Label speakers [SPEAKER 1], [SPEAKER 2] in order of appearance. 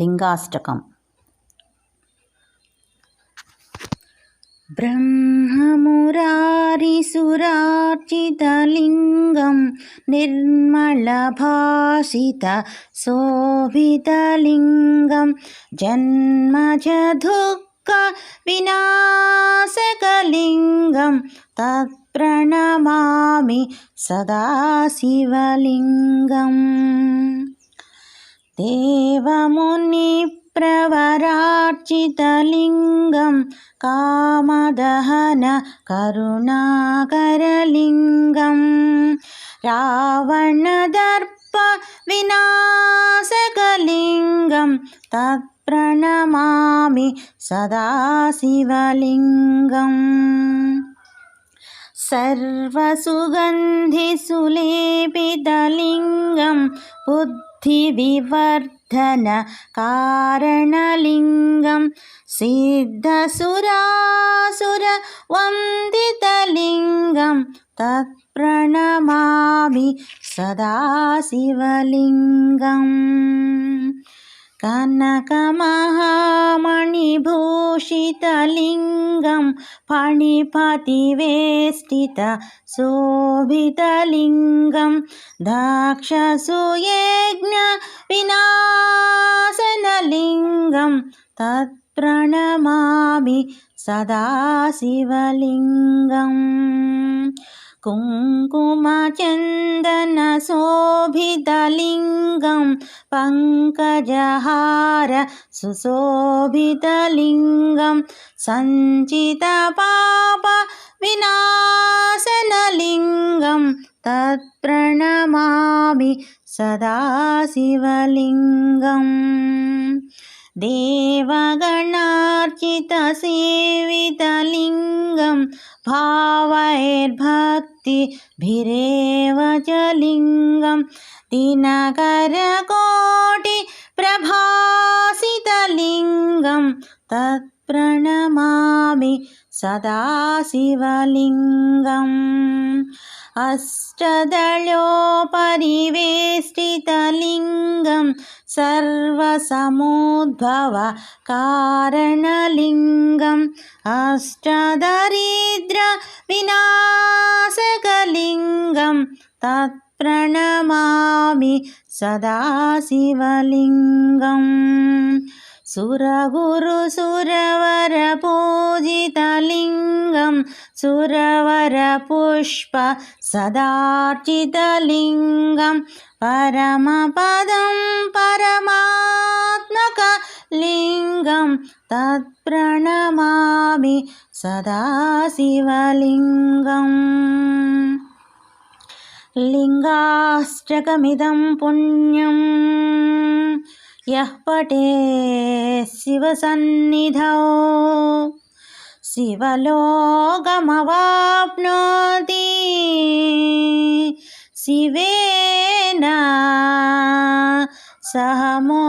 [SPEAKER 1] लिङ्गाष्टकम् ब्रह्ममुरारिसुरार्चितलिङ्गं निर्मलभासितशोभितलिङ्गं जन्मजदुःखविनाशकलिङ्गं तत्प्रणमामि सदा शिवलिङ्गम् देवमुनिप्रवरार्चितलिङ्गं कामदहन करुणाकरलिङ्गं। रावणदर्पविनाशकलिङ्गं तत्प्रणमामि सदा शिवलिङ्गम् सर्वसुगन्धिसुलेपितलिङ्गं बुद्धिविवर्धनकारणलिङ्गं सिद्धसुरासुरवन्दितलिङ्गं तत्प्रणमामि सदा शिवलिङ्गम् कनकमहामणिभूषितलिङ्गं फणिपतिवेष्टितशोभितलिङ्गं दाक्षसूयज्ञविनाशनलिङ्गं तत्प्रणमामि सदा शिवलिङ्गम् कुङ्कुमचन्दनशोभितलिङ्गं पङ्कजहार सुशोभितलिङ्गं सञ्चितपापविनाशनलिङ्गं तत्प्रणमामि सदा शिवलिङ्गम् देवगणार्चितसेवितलिङ्गं भावैर्भक्तिभिरेव च लिङ्गं। दिनकरकोटिप्रभासितलिङ्गं तत्प्रणमामि सदा शिवलिङ्गम् अष्टदलोपरिवेष्टितलिङ्गं सर्वसमुद्भवकारणलिङ्गम् अष्टदरिद्रविनाशकलिङ्गं तत्प्रणमामि सदा शिवलिङ्गम् सुरगुरुसुरवरपूजितलिङ्गं सुरवरपुष्प सदार्चितलिङ्गं परमपदं परमात्मकलिङ्गं तत्प्रणमामि सदा शिवलिङ्गम् लिङ्गाष्टकमिदं पुण्यम् యః పటే శివసన్నిధౌ శివలోకమవాప్నోతి. శివేన సహమోదతే.